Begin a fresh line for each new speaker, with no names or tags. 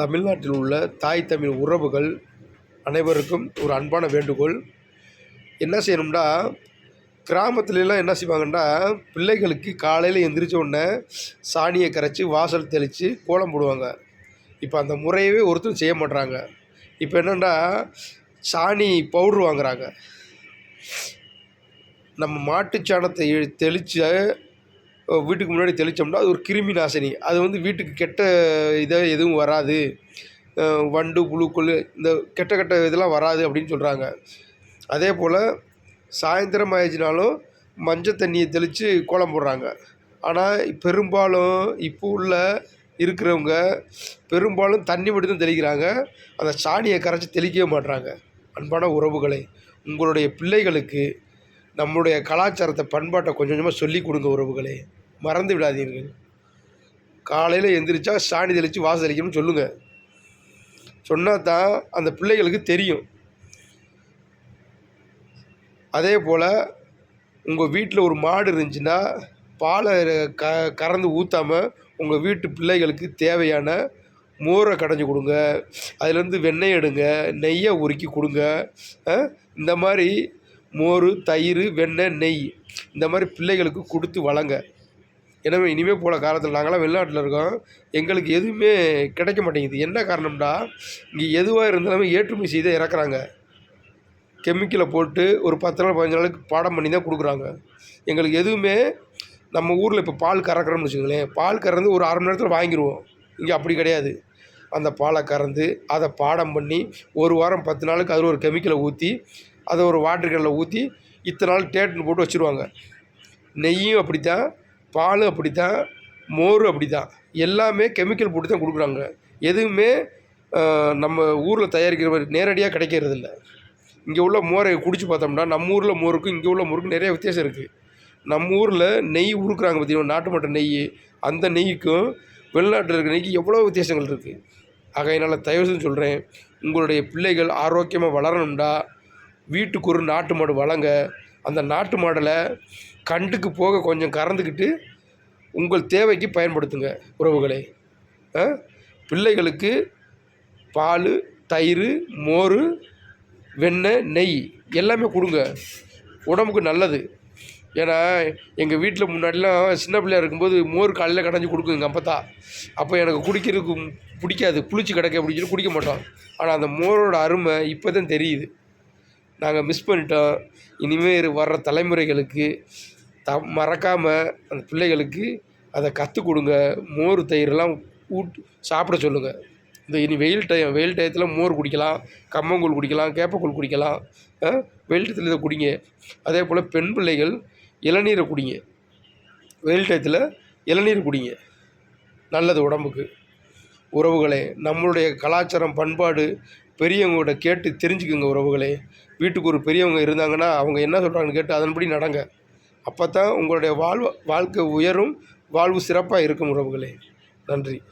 தமிழ்நாட்டில் உள்ள தாய் தமிழ் உறவுகள் அனைவருக்கும் ஒரு அன்பான வேண்டுகோள். என்ன செய்யணும்னா கிராமத்துலலாம் என்ன செய்வாங்கன்னா பிள்ளைகளுக்கு காலையில் எந்திரிச்ச உடனே சாணியை கரைச்சி வாசல் தெளித்து கோலம் போடுவாங்க. இப்போ அந்த முறையவே ஒருத்தரும் செய்ய மாட்றாங்க. இப்போ என்னென்னா சாணி பவுட்ரு வாங்குறாங்க. நம்ம மாட்டுச்சாணத்தை தெளித்து வீட்டுக்கு முன்னாடி தெளித்தோம்னா அது ஒரு கிருமி நாசினி. அது வந்து வீட்டுக்கு கெட்ட இதை எதுவும் வராது. வண்டு புழுக்கொல்லு இந்த கெட்ட கெட்ட இதெல்லாம் வராது அப்படின்னு சொல்கிறாங்க அதே போல் சாயந்தரம் ஆயிடுச்சுனாலும் மஞ்சள் தண்ணியை தெளித்து கோலம் போடுறாங்க. ஆனால் பெரும்பாலும் இப்போ உள்ள இருக்கிறவங்க பெரும்பாலும் தண்ணி மட்டும் தான் தெளிக்கிறாங்க. அந்த சாணியை கரைச்சி தெளிக்கவே மாட்டுறாங்க அன்பான உறவுகளை உங்களுடைய பிள்ளைகளுக்கு நம்முடைய கலாச்சாரத்தை பண்பாட்டை கொஞ்சம் கொஞ்சமாக சொல்லிக் கொடுங்க உறவுகளே. மறந்து விடாதீர்கள். காலையில் எந்திரிச்சா சாணி தெளித்து வாசல் தெளிக்கணும்னு சொல்லுங்கள் சொன்னால் தான் அந்த பிள்ளைகளுக்கு தெரியும். அதே போல் உங்கள் வீட்டில் ஒரு மாடு இருந்துச்சுன்னா பாலை க கறந்து ஊற்றாம உங்கள் வீட்டு பிள்ளைகளுக்கு தேவையான மோரை கடைஞ்சி கொடுங்க. அதுலேருந்து வெண்ணெய் எடுங்க நெய்யை உருக்கி கொடுங்க. இந்த மாதிரி மோர் தயிர் வெண்ணெய் நெய் இந்த மாதிரி பிள்ளைகளுக்கு கொடுத்து வளங்க. எனவே இனிமேல் போல் காலத்தில் நாங்களாம் வெளிநாட்டில் இருக்கோம். எங்களுக்கு எதுவுமே கிடைக்க மாட்டேங்குது. என்ன காரணம்னா இங்கே எதுவாக இருந்தாலுமே ஏற்றுமதி செய்து இறக்குறாங்க. கெமிக்கலை போட்டு ஒரு பத்து நாள் பதினஞ்சு நாளுக்கு பாடம் பண்ணி தான் கொடுக்குறாங்க. எங்களுக்கு எதுவுமே நம்ம ஊரில் இப்போ பால் கறக்கிறோம்னு வச்சுக்கோங்களேன். பால் கறந்து ஒரு அரை மணி நேரத்தில் வாங்கிடுவோம் இங்கே அப்படி கிடையாது. அந்த பாலை கறந்து அதை பாடம் பண்ணி ஒரு வாரம் பத்து நாளுக்கு அதில் ஒரு கெமிக்கலை ஊற்றி அதை ஒரு வாட்டர் கேனில் ஊற்றி இத்தனை நாள் டேட்னு போட்டு வச்சுருவாங்க. நெய்யும் அப்படி தான் பால் அப்படி தான் மோர் அப்படி தான் எல்லாமே கெமிக்கல் போட்டு தான் கொடுக்குறாங்க. எதுவுமே நம்ம ஊரில் தயாரிக்கிற மாதிரி நேரடியாக கிடைக்கிறதில்ல. இங்கே உள்ள மோரை குடிச்சு பார்த்தோம்னா நம்ம ஊரில் மோருக்கும் இங்கே உள்ள மோருக்கும் நிறைய வித்தியாசம் இருக்குது நம்ம ஊரில் நெய் உருக்குறாங்க பார்த்தீங்கன்னா நாட்டு மட்ட நெய். அந்த நெய்க்கும் வெளிநாட்டில் இருக்கிற நெய்க்கு எவ்வளோ வித்தியாசங்கள் இருக்குது ஆகையினால் தயவு சொல்கிறேன் உங்களுடைய பிள்ளைகள் ஆரோக்கியமாக வளரணும்டா. வீட்டுக்கு ஒரு நாட்டு மாடு வளங்க. அந்த நாட்டு மாடலை கண்டுக்கு போக கொஞ்சம் கறந்துக்கிட்டு உங்கள் தேவைக்கு பயன்படுத்துங்க உறவுகளை. பிள்ளைகளுக்கு பால் தயிர் மோர் வெண்ணெய் நெய் எல்லாமே கொடுங்க. உடம்புக்கு நல்லது. ஏன்னா எங்கள் வீட்டில் முன்னாடிலாம் சின்ன பிள்ளையாக இருக்கும்போது மோர் காலையில் கடைஞ்சி கொடுக்கும் எங்கள் அப்பத்தா. அப்போ எனக்கு குடிக்கிறதுக்கு பிடிக்காது. புளிச்சு கிடக்க அப்படின்னு சொல்லி குடிக்க மாட்டோம். ஆனால் அந்த மோரோட அருமை இப்போ தான் தெரியுது. நாங்கள் மிஸ் பண்ணிட்டோம். இனிமேல் வர்ற தலைமுறைகளுக்கு த மறக்காமல் அந்த பிள்ளைகளுக்கு அதை கற்றுக் கொடுங்க. மோர் தயிரெலாம் ஊட் சாப்பிட சொல்லுங்கள் இந்த இனி வெயில் டைம் வெயில் டயத்தில் மோர் குடிக்கலாம் கம்மங்கூழ் குடிக்கலாம் கேப்பக்கூழ் குடிக்கலாம் வெயில் டயத்தில் இதை குடிங்க. அதே போல் பெண் பிள்ளைகள் இளநீரை குடிங்க. வெயில் டயத்தில் இளநீர் குடிங்க. நல்லது உடம்புக்கு. உறவுகளே நம்மளுடைய கலாச்சாரம் பண்பாடு பெரியவங்கள்ட்ட கேட்டு தெரிஞ்சுக்குங்க உறவுகளே. வீட்டுக்கு ஒரு பெரியவங்க இருந்தாங்கன்னா அவங்க என்ன சொல்கிறாங்கன்னு கேட்டு அதன்படி நடங்க. அப்போ தான் உங்களுடைய வாழ்வு வாழ்க்கை உயரும் வாழ்வு சிறப்பாக இருக்கும் உறவுகளே. நன்றி.